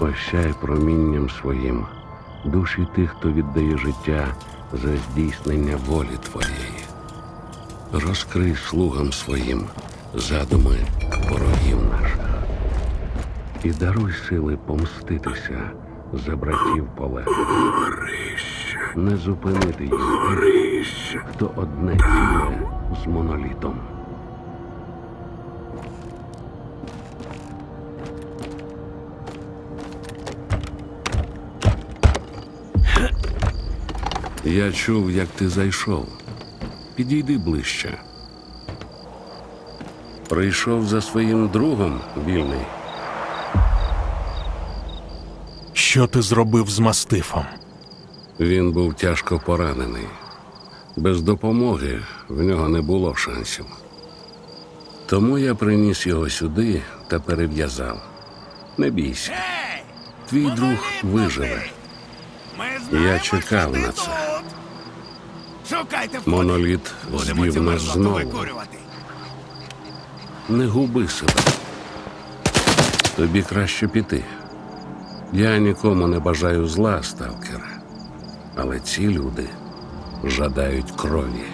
Осяй промінням своїм душі тих, хто віддає життя за здійснення волі твоєї. Розкрий слугам своїм задуми ворогів наших. І даруй сили помститися за братів полеглих. Не зупинити їх, хто одне ціле з монолітом. Я чув, як ти зайшов. Підійди ближче. Прийшов за своїм другом вільний. Що ти зробив з мастифом? Він був тяжко поранений. Без допомоги в нього не було шансів. Тому я приніс його сюди та перев'язав. Не бійся, твій друг виживе. Я чекав на це. Шукайте. Моноліт звів нас знову. Не губи себе. Тобі краще піти. Я нікому не бажаю зла, сталкера. Але ці люди жадають крові.